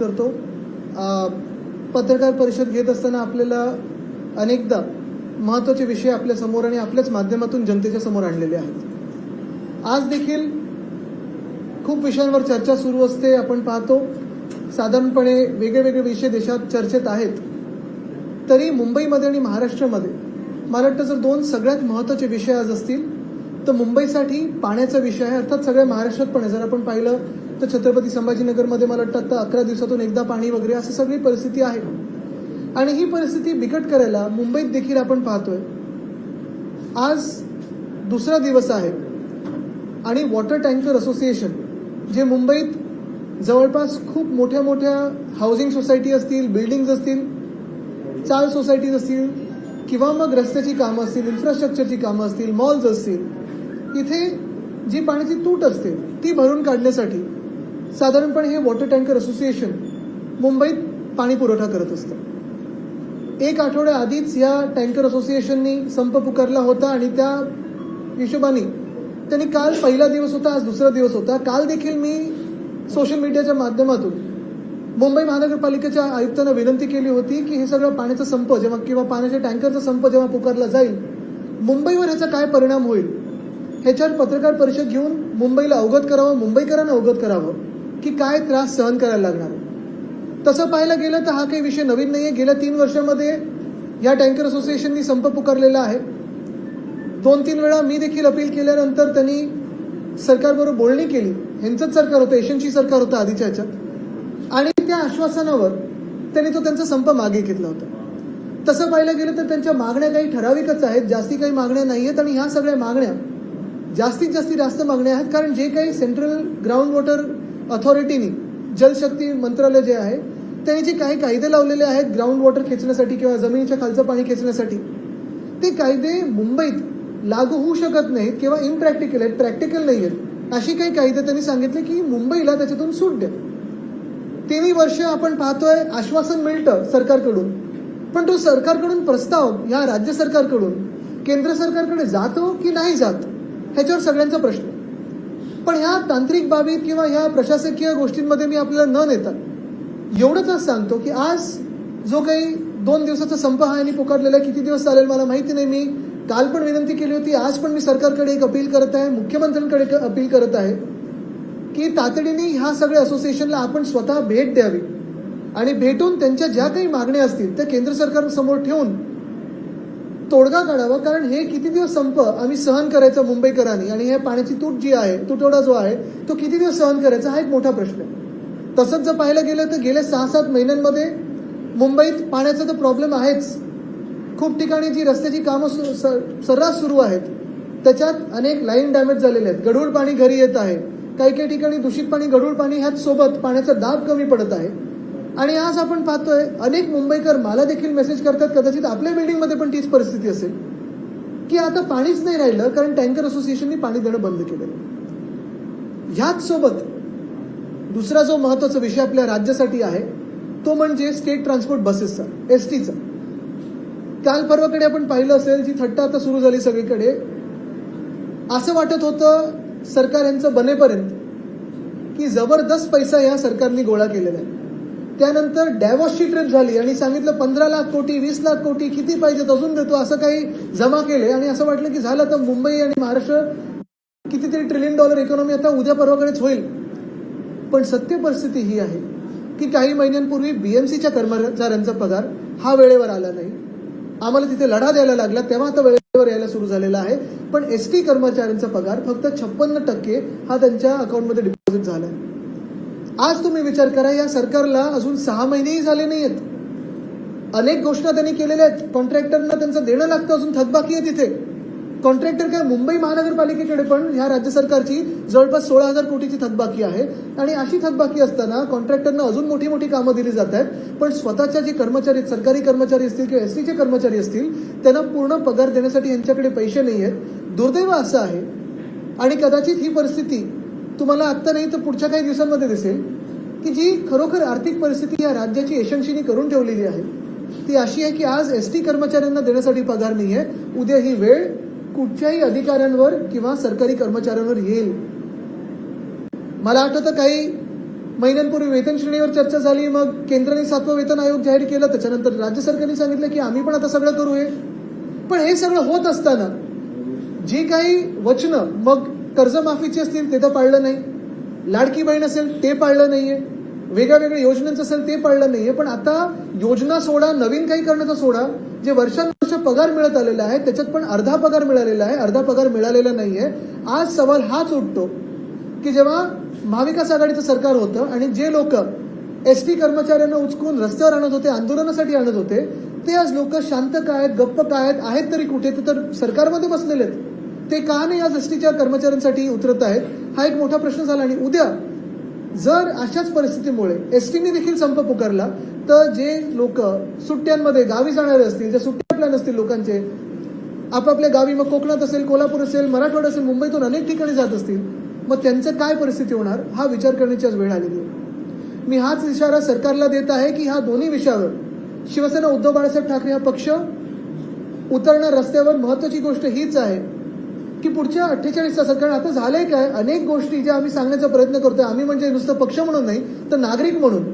करतो. पत्रकार परिषद घेत असताना आपल्याला अनेकदा महत्त्वाचे विषय आपल्यासमोर आणि आपल्याच माध्यमातून जनतेच्या समोर आणलेले आहेत. आज देखील खूप विषयांवर चर्चा सुरू असते आपण पाहतो. साधारणपणे वेगळे वेगळे विषय देशात चर्चेत आहेत. तरी मुंबईमध्ये आणि महाराष्ट्रामध्ये मला वाटतं जर दोन सगळ्यात महत्त्वाचे विषय आज असतील तर मुंबईसाठी पाण्याचा विषय आहे. अर्थात सगळ्या महाराष्ट्रात पण आहे. जर आपण पाहिलं तर छत्रपती संभाजीनगरमध्ये मला वाटतं आता अकरा दिवसातून एकदा पाणी वगैरे असं सगळी परिस्थिती आहे. आणि ही परिस्थिती बिकट करायला मुंबईत देखील आपण पाहतोय. आज दुसरा दिवस आहे. आणि वॉटर टँकर असोसिएशन जे मुंबईत जवळपास खूप मोठ्या मोठ्या हाऊसिंग सोसायटी असतील बिल्डिंग्ज असतील चाल सोसायटीज असतील किंवा मग रस्त्याची कामं असतील इन्फ्रास्ट्रक्चरची कामं असतील मॉल्स असतील इथे जी पाण्याची तूट असते ती भरून काढण्यासाठी साधारणपणे हे वॉटर टँकर असोसिएशन मुंबईत पाणी पुरवठा करत असतं. एक आठवड्या आधीच या टँकर असोसिएशननी संप पुकारला होता आणि त्या हिशोबाने त्यांनी काल पहिला दिवस होता आज दुसरा दिवस होता. काल देखील मी सोशल मीडियाच्या माध्यमातून मुंबई महानगरपालिकेच्या आयुक्तांना विनंती केली होती की हे सगळं पाण्याचा संप जेव्हा किंवा पाण्याच्या टँकरचा संप जेव्हा पुकारला जाईल मुंबईवर ह्याचा काय परिणाम होईल ह्याच्यावर पत्रकार परिषद घेऊन मुंबईला अवगत करावं मुंबईकरांना अवगत करावं. की काय त्रास सहन करायला लागणार? तसं पाहायला गेलं तर हा काही विषय नवीन नाही आहे गेल्या तीन वर्षामध्ये या टँकर असोसिएशननी संप पुकारलेला आहे. दोन तीन वेळा मी देखील अपील केल्यानंतर त्यांनी सरकारबरोबर बोलणी केली. ह्यांचंच सरकार होतं एशियनची सरकार होतं आधीच्या ह्याच्यात. आणि त्या आश्वासनावर त्यांनी तो त्यांचा संप मागे घेतला होता. तसं पाहायला गेलं तर त्यांच्या मागण्या काही ठराविकच आहेत. जास्ती काही मागण्या नाही आहेत आणि ह्या सगळ्या मागण्या जास्तीत जास्तीत जास्त मागण्या आहेत. कारण जे काही सेंट्रल ग्राउंड वॉटर ऑथॉरिटीनी जलशक्ती मंत्रालय जे आहे त्यांनी जे काही कायदे लावलेले आहेत ग्राउंड वॉटर खेचण्यासाठी किंवा जमिनीच्या खालचं पाणी खेचण्यासाठी ते कायदे मुंबईत लागू होऊ शकत नाहीत किंवा इम्प्रॅक्टिकल आहेत प्रॅक्टिकल नाही आहेत अशी काही कायदे त्यांनी सांगितले की मुंबईला त्याच्यातून सूट द्या. तिन्ही वर्ष आपण पाहतोय आश्वासन मिळतं सरकारकडून. पण तो सरकारकडून प्रस्ताव या राज्य सरकारकडून केंद्र सरकारकडे जातो की नाही जात ह्याच्यावर सगळ्यांचा प्रश्न. पण ह्या तांत्रिक बाबीत किंवा ह्या प्रशासकीय गोष्टींमध्ये मी आपल्याला न नेता एवढंच सांगतो की आज जो काही दोन दिवसाचा संप हा यांनी पुकारलेला आहे, किती दिवस चालेल मला माहिती नाही. मी काल पण विनंती केली होती आज पण मी सरकारकडे एक अपील करत आहे मुख्यमंत्र्यांकडे अपील करत आहे की तातडीने ह्या सगळ्या असोसिएशनला आपण स्वतः भेट द्यावी. आणि भेटून त्यांच्या ज्या काही मागण्या असतील त्या केंद्र सरकारसमोर ठेवून तोडगा काढावा कारण हे किती दिवस संप आम्ही सहन करायचं मुंबईकरांनी. आणि हे पाण्याची तूट जी आहे तुटवडा जो आहे तो किती दिवस सहन करायचा हा एक मोठा प्रश्न आहे. तसंच जर पाहायला गेलं तर गेल्या सहा सात महिन्यांमध्ये मुंबईत पाण्याचा तर प्रॉब्लेम आहेच. खूप ठिकाणी जी रस्त्याची कामं सर्रास सुरू आहेत त्याच्यात अनेक लाईन डॅमेज झालेले आहेत. गढूळ पाणी घरी येत आहे. काही काही ठिकाणी दूषित पाणी गढूळ पाणी ह्याच सोबत पाण्याचा दाब कमी पडत आहे. आणि आज आपण पाहतोय अनेक मुंबईकर मला देखील मेसेज करतात कदाचित आपल्या बिल्डिंगमध्ये पण तीच परिस्थिती असेल. की आता पाणीच नाही राहिलं कारण टँकर असोसिएशनने पाणी देणं बंद केलेलं ह्याच सोबत दुसरा जो महत्त्वाचा विषय आपल्या राज्यासाठी आहे तो म्हणजे स्टेट ट्रान्सपोर्ट बसेसचा एस टीचा काल परवाकडे आपण पाहिलं असेल जी थट्टा आता सुरू झाली सगळीकडे असं वाटत होतं सरकार यांचं बनेपर्यंत की जबरदस्त पैसा या सरकारने गोळा केलेला आहे. त्यानंतर डॅवॉसची ट्रिप झाली आणि सांगितलं पंधरा लाख कोटी वीस लाख कोटी किती पाहिजेत अजून देतो असं काही जमा केले. आणि असं वाटलं की झालं तर मुंबई आणि महाराष्ट्र कितीतरी ट्रिलियन डॉलर इकॉनॉमी आता उद्या परवाकडेच होईल. पण सत्य परिस्थिती ही आहे की काही महिन्यांपूर्वी बीएमसीच्या कर्मचाऱ्यांचा पगार हा वेळेवर आला नाही. आम्हाला तिथे लढा द्यायला लागला तेव्हा आता वेळेवर यायला सुरू झालेला आहे. पण एसटी कर्मचाऱ्यांचा पगार फक्त छप्पन्न टक्के हा त्यांच्या अकाउंटमध्ये डिपॉझिट झाला आहे आज तुम्ही विचार करा या सरकारला अजून सहा महिनेही झाले नाही आहेत अनेक घोषणा त्यांनी केलेल्या आहेत. कॉन्ट्रॅक्टरना त्यांचं देणं लागतं अजून थकबाकी आहे तिथे. कॉन्ट्रॅक्टर काय मुंबई महानगरपालिकेकडे पण ह्या राज्य सरकारची जवळपास सोळा हजार कोटीची थकबाकी आहे. आणि अशी थकबाकी असताना कॉन्ट्रॅक्टरना अजून मोठी मोठी कामं दिली जात आहेत. पण स्वतःच्या जे कर्मचारी आहेत, सरकारी कर्मचारी असतील किंवा एस टीचे कर्मचारी असतील त्यांना पूर्ण पगार देण्यासाठी यांच्याकडे पैसे नाही आहेत दुर्दैव असं आहे. आणि कदाचित ही परिस्थिती तुम्हाला आत्ता नाही तर पुढच्या काही दिवसांमध्ये दिसेल की जी खरोखर आर्थिक परिस्थिती या राज्याची यशस्वीनी करून ठेवलेली आहे ती अशी आहे की आज एस टी कर्मचाऱ्यांना देण्यासाठी पगार नाही आहे उद्या ही वेळ कुठच्याही अधिकाऱ्यांवर किंवा सरकारी कर्मचाऱ्यांवर येईल. मला आठवतं काही महिन्यांपूर्वी वेतन श्रेणीवर चर्चा झाली मग केंद्राने सातवा वेतन आयोग जाहीर केलं त्याच्यानंतर राज्य सरकारने सांगितलं की आम्ही पण आता सगळं करू हे पण हे सगळं होत असताना जी काही वचनं मग कर्जमाफीची असतील ते तर पाळलं नाही. लाडकी बहीण असेल ते पाळलं नाहीये. वेगळ्या वेगळ्या योजनांचं असेल ते पाळलं नाहीये. पण आता योजना सोडा नवीन काही करण्याचा सोडा जे वर्षानुवर्ष पगार मिळत आलेला आहे त्याच्यात पण अर्धा पगार मिळालेला आहे अर्धा पगार मिळालेला नाहीये. आज सवाल हाच उठतो की जेव्हा महाविकास आघाडीचं सरकार होतं आणि जे लोक एस टी कर्मचाऱ्यांना उचकून रस्त्यावर आणत होते आंदोलनासाठी आणत होते ते आज लोक शांत काय आहेत गप्प काय आहेत आहेत तरी कुठे ते तर सरकारमध्ये बसलेले आहेत. ते का नाही आज एस टीच्या कर्मचाऱ्यांसाठी उतरत आहेत? हा एक मोठा प्रश्न झाला आणि उद्या जर अशाच परिस्थितीमुळे एस टीने देखील संप पुकारला तर जे लोक सुट्ट्यांमध्ये गावी जाणारे असतील जे सुट्ट्या प्लॅन असतील लोकांचे आपापल्या गावी मग कोकणात असेल कोल्हापूर असेल मराठवाडा असेल मुंबईतून अनेक ठिकाणी जात असतील मग त्यांचं काय परिस्थिती होणार? हा विचार करण्याची आज वेळ आलेली आहे. मी हाच इशारा सरकारला देत आहे की ह्या दोन्ही विषयावर शिवसेना उद्धव बाळासाहेब ठाकरे हा पक्ष उतरणार रस्त्यावर महत्वाची गोष्ट हीच आहे. की पुढच्या अठ्ठेचाळीस तासात कारण आता झालंय काय? अनेक गोष्टी ज्या आम्ही सांगण्याचा प्रयत्न करतोय. आम्ही म्हणजे नुसतं पक्ष म्हणून नाही तर नागरिक म्हणून.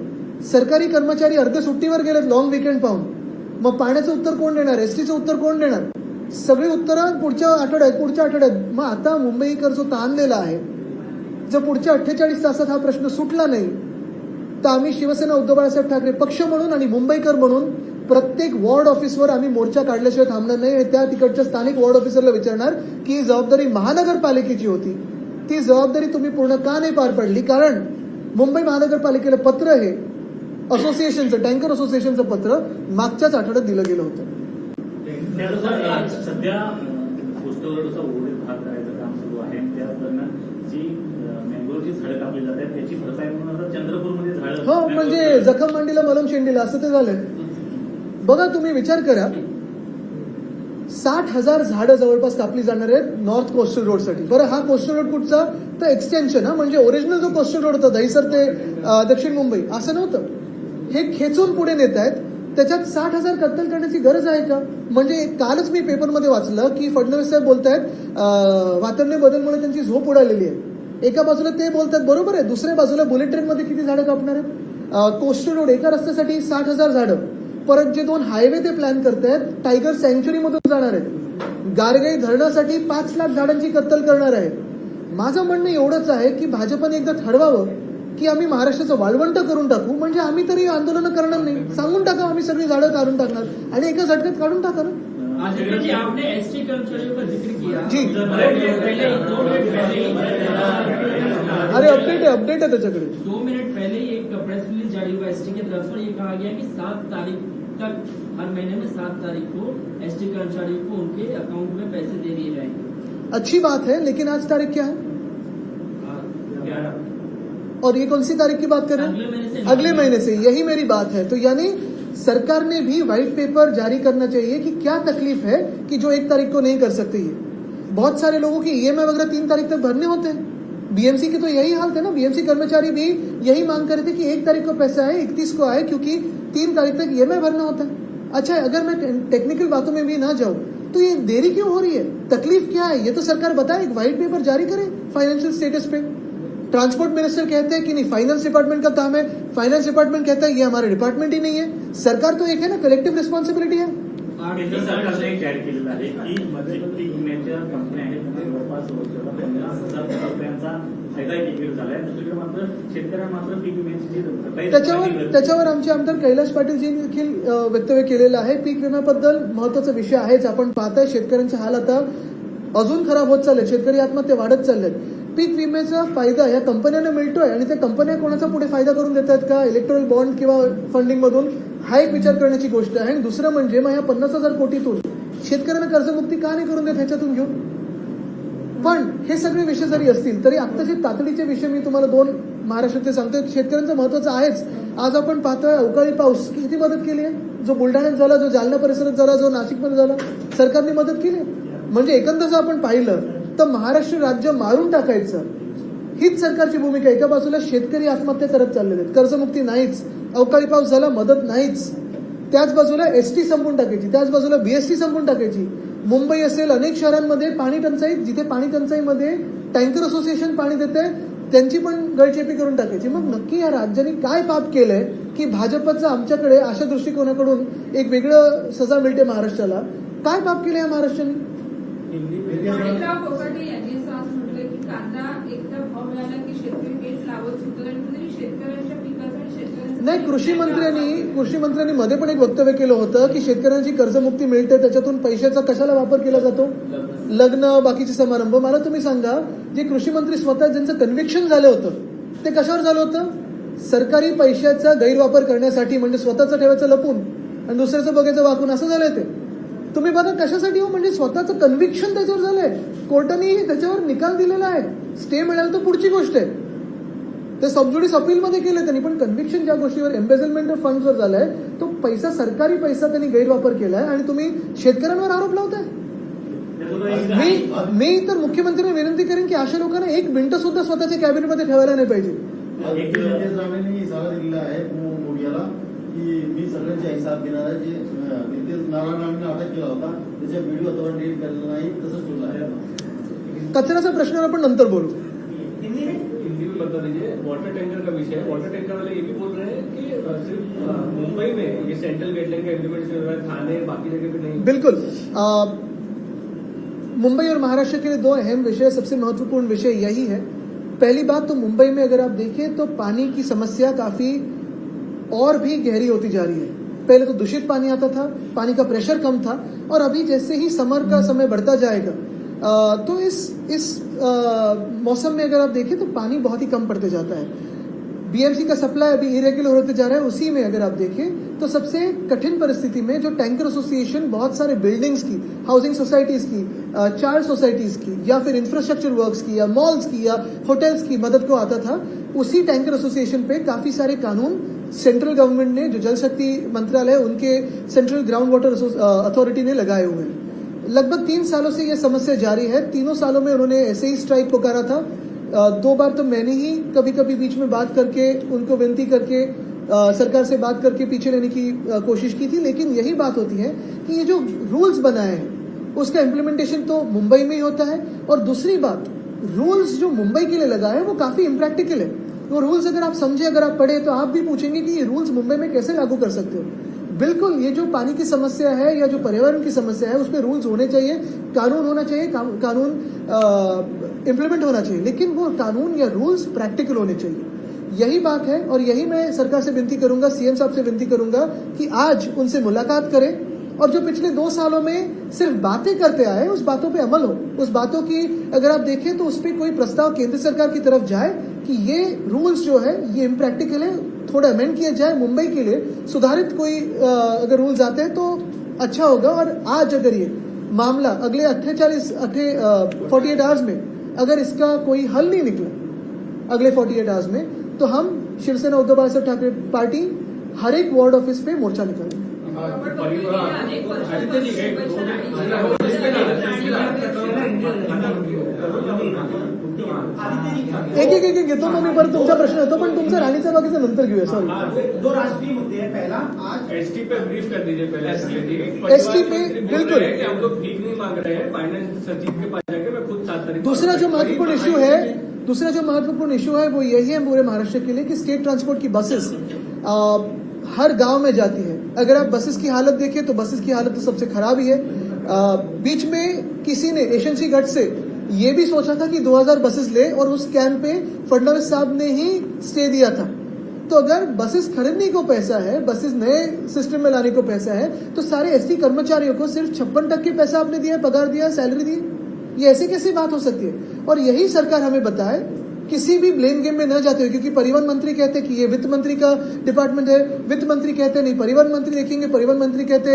सरकारी कर्मचारी अर्ध्या सुट्टीवर गेलेत लॉंग विकेंड पाहून. मग पाण्याचं उत्तर कोण देणार? एसटीचं उत्तर कोण देणार? सगळी उत्तरं पुढच्या आठवड्यात पुढच्या आठवड्यात. मग आता मुंबईकर जो ताणलेला आहे जर पुढच्या अठ्ठेचाळीस तासात हा प्रश्न सुटला नाही तर आम्ही शिवसेना उद्धव बाळासाहेब ठाकरे पक्ष म्हणून आणि मुंबईकर म्हणून प्रत्येक वॉर्ड ऑफिसवर आम्ही मोर्चा काढल्याशिवाय थांबणार नाही आणि त्या तिकडच्या स्थानिक वॉर्ड ऑफिसरला विचारणार की ही जबाबदारी महानगरपालिकेची होती. ती जबाबदारी तुम्ही पूर्ण का नाही पार पडली? कारण मुंबई महानगरपालिकेला पत्र हे असोसिएशनचं टँकर असोसिएशनचं पत्र मागच्याच आठवड्यात दिलं गेलं होतं. सध्या पोस्टवरचा ओढे भाग करायचं काम सुरू आहे. त्या दरम्यान जी झाडं कापली त्याची भरपाई म्हणून आता चंद्रपूरमध्ये झाडं हो म्हणजे जखम मांडीला मलम शेंडीला असं ते झालंय. बघा तुम्ही विचार करा. साठ हजार झाडं जवळपास कापली जाणार आहेत नॉर्थ कोस्टल रोडसाठी बरं हा कोस्टल रोड कुठचा? तर एक्सटेन्शन हा म्हणजे ओरिजिनल जो कोस्टल रोड होता दहिसर ते दक्षिण मुंबई असं नव्हतं. हे खेचून पुढे नेत आहेत. त्याच्यात साठ हजार कत्तल करण्याची गरज आहे का? म्हणजे कालच मी पेपरमध्ये वाचलं की फडणवीस साहेब बोलतायत आहेत वातावरणीय बदलमुळे त्यांची झोप उडालेली आहे. एका बाजूला ते बोलतात बरोबर आहे. दुसऱ्या बाजूला बुलेट ट्रेनमध्ये किती झाडं कापणार आहेत? कोस्टल रोड एका रस्त्यासाठी साठ हजार झाडं. परत जे दोन हायवे ते प्लॅन करतायत टायगर सँच्युरी मधून जाणार आहेत. गारगाई धरणासाठी पाच लाख झाडांची कत्तल करणार आहे माझं म्हणणं एवढंच आहे की भाजपने एकदा ठरवावं की आम्ही महाराष्ट्राचं वाळवंट करून टाकू. म्हणजे आम्ही तरी आंदोलन करणार नाही. सांगून टाका आम्ही सगळी झाडं काढून टाकणार आणि एका झटक्यात काढून टाका ना. जी आपने एसटी कर्मचारियों का ज़िक्र किया। जी। ही- अरे अपडेट आहे अपडेट आहे त्याच्याकडे दो मिनट पहले ही एक प्रेस रिलीज़ जारी हुआ एसटी की तरफ़ से ये कहा गया कि सात तारीख तक हर महीने में सात तारीख को एसटी कर्मचारियों को उनके अकाउंट में पैसे दे दिए जाएँगे। अच्छी बात है लेकिन आज तारीख क्या है? और ये कौन सी तारीख की बात कर रहे अगले महीने हैं से अगले महीने से यही मेरी बात है। तो यानी सरकार ने भी व्हाइट पेपर जारी करना चाहिए कि क्या तकलीफ़ है कि जो एक तारीख को नहीं कर सकते ये। बहुत सारे लोगों की ईएमआई वगैरह तीन तारीख तक भरने होते हैं। बीएमसी की तो यही हाल थे ना। बीएमसी कर्मचारी भी यही मांग कर रहे थे कि एक तारीख को पैसा आए, इकतीस को आए, क्योंकि तीन तारीख तक ईएमआई भरना होता है। अच्छा अगर मैं टेक्निकल बातों में भी ना जाऊँ तो ये देरी क्यों हो रही है? तकलीफ़ क्या है? ये तो सरकार बताए, एक व्हाइट पेपर जारी करे फाइनेंशियल स्टेटस पे। ट्रांसपोर्ट मिनिस्टर कहते हैं कि नहीं फाइनेंस डिपार्टमेंट का काम है। फाइनेंस डिपार्टमेंट कहता है, ये हमारे डिपार्टमेंट ही नहीं है। सरकार तो एक है ना कलेक्टिव रिस्पॉन्सिबिलिटी है। केंद्र सरकारने एक जाहीर केलेलं आहे की पीक विम्याच्या कंपन्या आहेत त्या जवळपास वर्षाला पन्नास हजार कोटी रुपयांचा फायदा एकत्रित झालाय दुसरीकडे मात्र शेतकऱ्यांना मात्र पीक विम्याची जी त्याच्यावर त्याच्यावर आमचे आमदार कैलास पाटीलजींनी देखील वक्तव्य केलेलं आहे. पीक विम्याबद्दल महत्त्वाचा विषय आहेच. आपण पाहताय शेतकऱ्यांचे हाल आता अजून खराब होत चालले शेतकरी आत्महत्या वाढत चालल्यात पीक विम्याचा फायदा या कंपन्यांना मिळतोय आणि त्या कंपन्या कोणाचा पुढे फायदा करून देत आहेत का? इलेक्ट्रॉल बॉन्ड किंवा फंडिंग मधून? हा एक विचार करण्याची गोष्ट आहे. आणि दुसरं म्हणजे मग या पन्नास हजार कोटीतून शेतकऱ्यांना कर्जमुक्ती का नाही करून देत ह्याच्यातून घेऊन? पण हे सगळे विषय जरी असतील तरी आत्ताचे तातडीचे विषय मी तुम्हाला दोन महाराष्ट्रातले सांगतोय. शेतकऱ्यांचं महत्वाचं आहेच. आज आपण पाहतोय अवकाळी पाऊस किती मदत केली आहे? जो बुलढाण्यात झाला जो जालना परिसरात झाला जो नाशिकमध्ये झाला सरकारने मदत केली आहे. म्हणजे एकंदर जर आपण पाहिलं तर महाराष्ट्र राज्य मारून टाकायचं. हीच सरकारची भूमिका एका बाजूला शेतकरी आत्महत्या करत चाललेले आहेत. कर्जमुक्ती नाहीच. अवकाळी पाऊस झाला मदत नाहीच. त्याच बाजूला एस टी संपून टाकायची त्याच बाजूला बीएसटी संपून टाकायची. मुंबई असेल अनेक शहरांमध्ये पाणी टंचाई जिथे पाणी टंचाईमध्ये टँकर असोसिएशन पाणी देते त्यांची पण गळचेपी करून टाकायची. मग नक्की या राज्याने काय पाप केलंय की भाजपचं आमच्याकडे अशा दृष्टिकोनाकडून एक वेगळं सजा मिळते महाराष्ट्राला? काय पाप केलं या महाराष्ट्राने माणिकराव कोकाटे यांनी असं आज म्हटलं की कांदा एकदा भाव मिळाला की शेतकरी तेच लावत सुटतात आणि कुठेतरी शेतकऱ्यांच्या पिकाचं आणि शेतकऱ्यांचं नाही कृषी मंत्र्यांनी कृषी मंत्र्यांनी मध्ये पण एक वक्तव्य केलं होतं की शेतकऱ्यांची कर्जमुक्ती मिळते त्याच्यातून पैशाचा कशाला वापर केला जातो? लग्न बाकीचे समारंभ. मला तुम्ही सांगा जे कृषी मंत्री स्वतः ज्यांचं कन्व्हिक्शन झालं होतं ते कशावर झालं होतं? सरकारी पैशाचा गैरवापर करण्यासाठी म्हणजे स्वतःचं ठेवायचं लपून आणि दुसऱ्याचं बघायचं वाकून असं झालंय ते. तुम्ही बघा कशासाठी हो म्हणजे स्वतःचं कन्व्हिक्शन त्याच्यावर झालंय. कोर्टाने त्याच्यावर निकाल दिलेला आहे. स्टे मिळाला तर पुढची गोष्ट आहे. ते सबजुडीस अपीलमध्ये केले त्यांनी पण कन्व्हिक्शन ज्या गोष्टीवर एम्बेझलमेंट ऑफ फंड्सवर झालाय तो पैसा सरकारी पैसा त्यांनी गैरवापर केलाय आणि तुम्ही शेतकऱ्यांवर आरोप लावताय. मी मी तर मुख्यमंत्र्यांना विनंती करेन की अशा लोकांना एक मिनिटं सुद्धा स्वतःच्या कॅबिनेटमध्ये ठेवायला नाही पाहिजे. नितेश राणेंनी इशारा दिलेला आहे मोदीला की मी सगळ्यांचा हिसाब घेणार आहे जे अं, नितेश नारायणांनी अटक केला होता त्याचा व्हिडिओ आता डिलीट केलेला नाही तसंच ठेवला आहे. कचऱ्याच्या प्रश्नावर आपण नंतर बोलू. बता दीजिए वाटर टैंकर का विषय है। वाटर टैंकर वाले ये भी बोल रहे हैं कि सिर्फ़ मुंबई में ये सेंट्रल गेटलाइन का इम्प्लीमेंटेशन हो रहा है, थाने, बाकी जगह पे नहीं। बिल्कुल। मुंबई और महाराष्ट्र के लिए दो अहम विषय, सबसे महत्वपूर्ण विषय यही है। पहली बात तो मुंबई में अगर आप देखें तो पानी की समस्या काफ़ी और भी गहरी होती जा रही है। पहले तो दूषित पानी आता था, पानी का प्रेशर कम था, और अभी जैसे ही समर का समय बढ़ता जाएगा तो इस इस मौसम में अगर आप देखें तो पानी बहुत ही कम पड़ते जाता है। बीएमसी का सप्लाई अभी इरेगुलर होते जा रहा है, उसी में अगर आप देखें तो सबसे कठिन परिस्थिति में जो टैंकर एसोसिएशन बहुत सारे बिल्डिंग्स की हाउसिंग सोसाइटीज की चार सोसाइटीज की, या फिर इंफ्रास्ट्रक्चर वर्क्स की, या मॉल्स की, या होटल्स की मदद को आता था, उसी टैंकर एसोसिएशन पे काफ़ी सारे कानून सेंट्रल गवर्नमेंट ने, जो जल शक्ति मंत्रालय उनके सेंट्रल ग्राउंड वाटर अथॉरिटी ने लगाए हुए हैं। लगभग तीन सालों से यह समस्या जारी है। तीनों सालों में उन्होंने ऐसे ही स्ट्राइक पुकारा था। दो बार तो मैंने ही कभी कभी बीच में बात करके, उनको विनती करके सरकार से बात करके पीछे लेने की कोशिश की थी, लेकिन यही बात होती है कि ये जो रूल्स बनाए हैं, उसका इम्प्लीमेंटेशन तो मुंबई में ही होता है। और दूसरी बात रूल्स जो मुंबई के लिए लगाए हैं, वो काफ़ी इम्प्रैक्टिकल है। वो रूल्स अगर आप समझे, अगर आप पढ़े तो आप भी पूछेंगे कि ये रूल्स मुंबई में कैसे लागू कर सकते हो। बिल्कुल, ये जो पानी की समस्या है, या जो पर्यावरण की समस्या है उस पर रूल्स होने चाहिए, कानून होना चाहिए का- कानून इम्प्लीमेंट होना चाहिए, लेकिन वो कानून या रूल्स प्रैक्टिकल होने चाहिए। यही बात है, और यही मैं सरकार से विनती करूँगा सीएम साहब से विनती करूँगा, कि आज उनसे मुलाकात करें, और जो पिछले दो सालों में सिर्फ़ बातें करते आए, उस बातों पे अमल हो, उस बातों की अगर आप देखें तो उस पर कोई प्रस्ताव केंद्र सरकार की तरफ़ जाए कि ये रूल्स जो है ये इम्प्रैक्टिकल है थोड़ा अमेंड किया जाए मुंबई के लिए सुधारित कोई अगर रूल्स आते हैं तो अच्छा होगा और आज अगर ये मामला अगले अट्ठाचालीस अट्ठे फोर्टी एट आवर्स में अगर इसका कोई हल नहीं निकला अगले फोर्टी एट आवर्स में तो हम शिवसेना उद्धव बाळासाहेब ठाकरे पार्टी हर एक वार्ड ऑफ़िस पे मोर्चा निकालेंगे एक- एक एक घेतो मग मी परत तुमचा प्रश्न येतो पण तुमचा राणीचा बागेचा नंतर घेऊया सॉरी दो राष्ट्रीय मुद्दे हैं पहला आज एसटी पे ब्रीफ कर दीजिए पहले ST पे। बिल्कुल। कि हम लोग भीख नहीं मांग रहे हैं फाइनेंस सचिव के पास जाके मैं खुद सात तारीख दूसरा जो महत्वपूर्ण इश्यू है दूसरा जो महत्वपूर्ण इश्यू है वो यही है पूरे महाराष्ट्र के लिए कि स्टेट ट्रांसपोर्ट की बसेस हर गाँव में जाती है। अगर आप बसेस की हालत देखें तो बसेस की हालत तो सबसे खराब ही है। अ, बीच में किसी ने एशंसी गट से ये भी सोचा था कि 2000 बसेस ले और उस कैंप पे फडणवीस साहब ने ही स्टे दिया था। तो अगर बसेस खरीदने को पैसा है, बसेस नए सिस्टम में लाने को पैसा है तो सारे एसटी कर्मचारियों को सिर्फ़ छप्पन टक्के पैसा आपने दिया, पगार दिया सैलरी दी। ये ऐसे कैसी बात हो सकती है? और यही सरकार हमें बताए, किसी भी ब्लेम गेम में न जाते हुए, क्योंकि परिवहन मंत्री कहते हैं कि ये वित्त मंत्री का डिपार्टमेंट है, वित्त मंत्री कहते नहीं, परिवहन मंत्री देखेंगे, परिवहन मंत्री कहते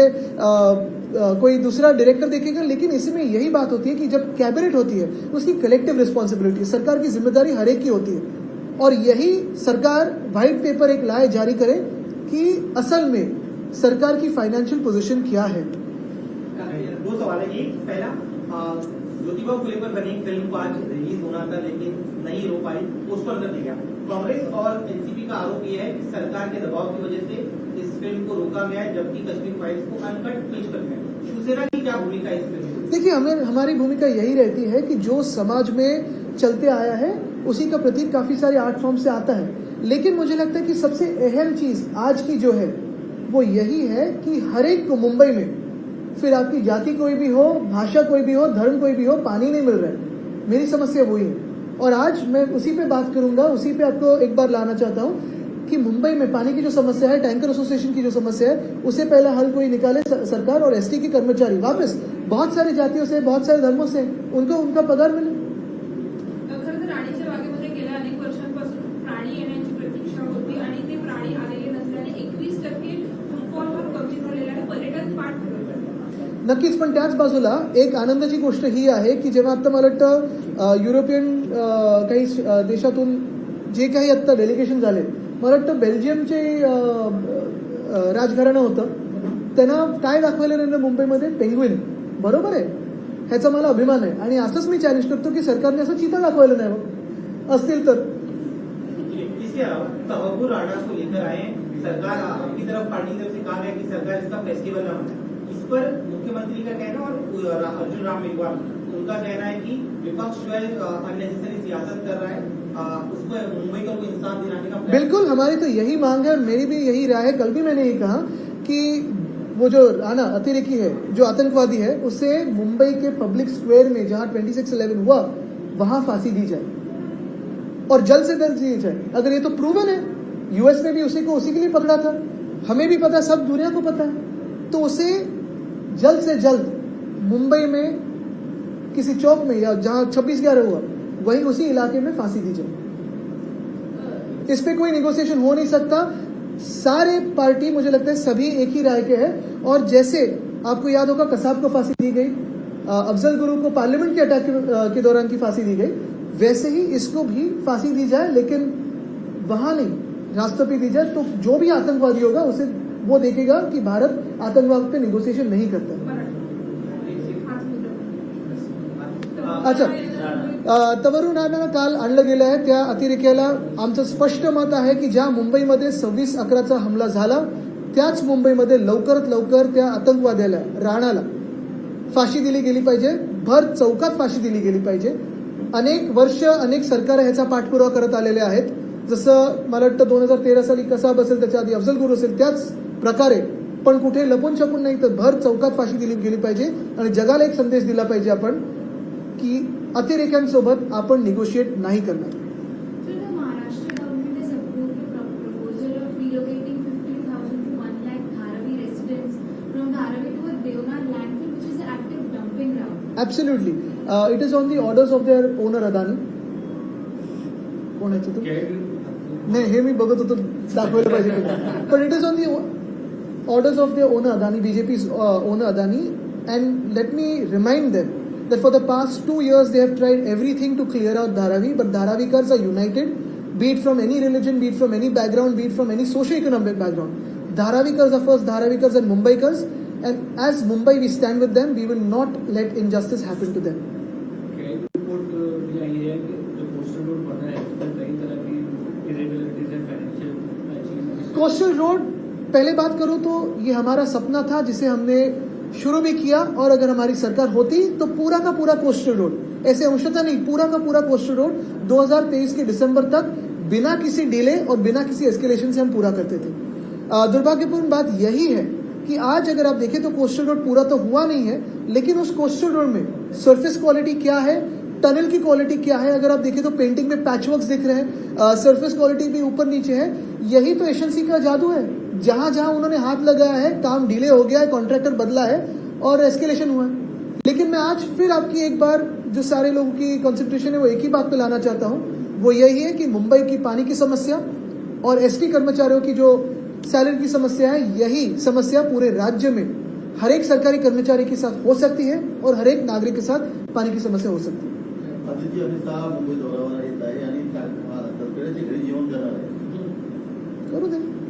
कोई दूसरा डायरेक्टर देखेगा, लेकिन इसमें यही बात होती है कि जब कैबिनेट होती है, उसकी कलेक्टिव रिस्पॉन्सिबिलिटी सरकार की ज़िम्मेदारी हर एक की होती है। और यही सरकार व्हाइट पेपर एक लाए जारी करे कि असल में सरकार की फाइनेंशियल पोजीशन क्या है। दो सवाल है एक पहला ज्योतिबा फुले पर बनी फ़िल्म को आज रिलीज़ होना था, लेकिन नहीं हो पाई पोस्टर कर कांग्रेस और एनसीपी का आरोप यह है कि सरकार के दबाव की वजह से इस फ़िल्म को रोका गया जबकि कश्मीर फाइल्स को अनकट पेश शिवसेना की क्या भूमिका देखिए, हमें, हमारी भूमिका यही रहती है कि जो समाज में चलते आया है, उसी का प्रतीक काफ़ी सारे आर्ट फॉर्म से आता है। लेकिन मुझे लगता है कि सबसे अहम चीज़ आज की जो है, वो यही है कि हर एक को मुंबई में, फिर आपकी जाति कोई भी हो, भाषा कोई भी हो, धर्म कोई भी हो, पानी नहीं मिल रहा है। मेरी समस्या वही है। और आज मैं उसी पे बात करूँगा, उसी पे आपको एक बार लाना चाहता हूँ कि मुंबई में पानी की जो समस्या है टैंकर एसोसिएशन की जो समस्या है उसे पहला हल कोई निकाले सरकार और एसटी के कर्मचारी वापस बहुत सारे जातियों से बहुत सारे धर्मों से उनको उनका पगार मिले. नक्कीच पण त्याच बाजूला एक आनंदाची गोष्ट ही आहे की जेव्हा आता मला वाटतं युरोपियन काही देशातून जे काही आत्ता डेलिगेशन झाले मला वाटतं बेल्जियमचे राजघराणं होतं. त्यांना काय दाखवायला नाही मुंबईमध्ये? पेंग्विन बरोबर आहे. ह्याचा मला अभिमान आहे. आणि असंच मी चॅलेंज करतो की सरकारने असं चिता दाखवलं नाही मग असतील तर. सरकार आपकी तरफ पार्टी की तरफ से कहा गया कि सरकार इसका फेस्टिवल ना मनाए इस पर मुख्यमंत्री का कहना और अर्जुन राम मेघवाल उनका कहना है कि विपक्ष जो है अननेसेसरी सियासत कर रहा है। उसको मुंबई को इंसाफ दिलाने का बिल्कुल, हमारी तो यही मांग है और मेरी भी यही राय है। कल भी मैंने यही कहा कि वो जो राणा अतिरेकी है, जो आतंकवादी है, उसे मुंबई के पब्लिक स्क्वायर में जहाँ ट्वेंटी सिक्स इलेवन हुआ, वहाँ फांसी दी जाए और जल्द से जल्द दी जाए। अगर ये तो प्रूवन है यूएस ने भी उसी को, उसी के लिए पकड़ा था। हमें भी पता है, सब दुनिया को पता है। तो उसे जल्द से जल्द मुंबई में किसी चौक में या जहाँ छब्बीस ग्यारह हुआ वहीं उसी इलाके में फांसी दी जाए। इस पर कोई निगोसिएशन हो नहीं सकता। सारे पार्टी मुझे लगता है सभी एक ही राय के हैं। और जैसे आपको याद होगा कसाब को फांसी दी गई अफजल गुरु को पार्लियामेंट के अटैक के, दौरान की फांसी दी गई। वैसे ही इसको भी फांसी दी जाए लेकिन वहाँ नहीं पे दी जाए। तो जो भी आतंकवादी होगा उसे वो देखेगा कि भारत आतंकवाद पे निगोसिएशन नहीं करता। अच्छा. अ, तवरून काल आणलं गेलं आहे. त्या अतिरेक्याला आमचं स्पष्ट मत आहे की ज्या मुंबईमध्ये सव्वीस अकराचा हमला झाला त्याच मुंबईमध्ये लवकरात लवकर त्या आतंकवाद्याला राणाला फाशी दिली गेली पाहिजे. भर चौकात फाशी दिली गेली पाहिजे. अनेक वर्ष अनेक सरकार ह्याचा पाठपुरावा करत आलेले आहेत. जसं मला वाटतं दोन हजार तेरा साली कसाब असेल त्याच्या आधी अफजल गुरु असेल त्याच प्रकारे. पण कुठे लपून छपून नाही तर भर चौकात फाशी दिली गेली पाहिजे. आणि जगाला एक संदेश दिला पाहिजे आपण. की अतिरेक्यांसोबत आपण निगोशिएट नाही करणार. Absolutely. Uh, it is on the orders of their owner Adani. कोण तो? नाही हे मी बघत होतो दाखवायला पाहिजे पण it is on the orders of the owner Adani BJP owner Adani and let me remind them that for the past two years they have tried everything to clear out Dharavi, but Dharavikars are united, be it from any religion, be it from any background, be it from any socio-economic background. Dharavikars are first Dharavikars and Mumbaikars, and as Mumbai we stand with them, we will not let injustice happen to them. है है है coastal road पहले बात करूँ तो ये हमारा सपना था जिसे हमने शुरू भी किया और अगर हमारी सरकार होती तो पूरा का पूरा कोस्टल रोड ऐसे अंशतः नहीं, पूरा का पूरा कोस्टल रोड 2023 के दिसंबर तक बिना किसी डिले और बिना किसी एस्केलेशन से हम पूरा करते थे। दुर्भाग्यपूर्ण बात यही है कि आज अगर आप देखें तो कोस्टल रोड पूरा तो हुआ नहीं है, लेकिन उस कोस्टल रोड में सरफेस क्वालिटी क्या है टनल की क्वालिटी क्या है, अगर आप देखें तो पेंटिंग में पैचवर्क दिख रहे हैं सरफेस क्वालिटी भी ऊपर नीचे है, यही तो एशेंसी का जादू है। जहाँ जहाँ उन्होंने हाथ लगाया है काम डिले हो गया है कॉन्ट्रैक्टर बदला है और एस्केलेशन हुआ है। लेकिन मैं आज फिर आपकी एक बार जो सारे लोगों की कॉन्सेंट्रेशन है वो एक ही बात पे लाना चाहता हूँ। वो यही है कि मुंबई की पानी की समस्या और एसटी कर्मचारियों की जो सैलरी की समस्या है यही समस्या पूरे राज्य में हर एक सरकारी कर्मचारी के साथ हो सकती है और हर एक नागरिक के साथ पानी की समस्या हो सकती है। आदित्य अमित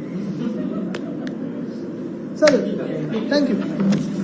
चालेल थँक्यू